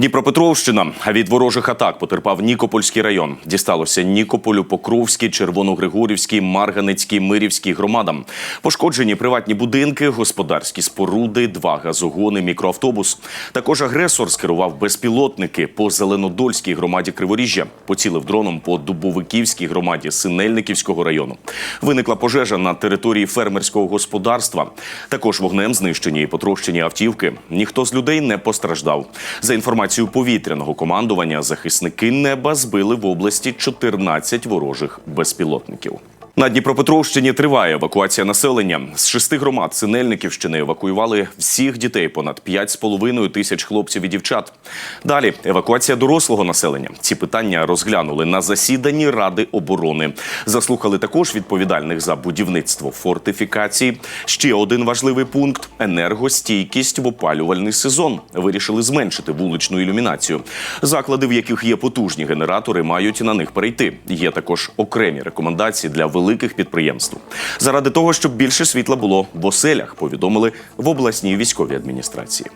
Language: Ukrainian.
Дніпропетровщина від ворожих атак потерпав Нікопольський район. Дісталося Нікополю, Покровський, Червоногригорівський, Марганецький, Мирівський громадам. Пошкоджені приватні будинки, господарські споруди, два газогони, мікроавтобус. Також агресор скерував безпілотники по Зеленодольській громаді Криворіжжя. Поцілив дроном по Дубовиківській громаді Синельниківського району. Виникла пожежа на території фермерського господарства. Також вогнем знищені і потрощені автівки. Ніхто з людей не постраждав. За інформацією повітряного командування, захисники неба збили в області 14 ворожих безпілотників. На Дніпропетровщині триває евакуація населення. З шести громад Синельниківщини евакуювали всіх дітей, понад 5,5 тисяч хлопців і дівчат. Далі евакуація дорослого населення. Ці питання розглянули на засіданні Ради оборони. Заслухали також відповідальних за будівництво фортифікацій. Ще один важливий пункт енергостійкість в опалювальний сезон. Вирішили зменшити вуличну ілюмінацію. Заклади, в яких є потужні генератори, мають на них перейти. Є також окремі рекомендації для великих підприємств. Заради того, щоб більше світла було в оселях, повідомили в обласній військовій адміністрації.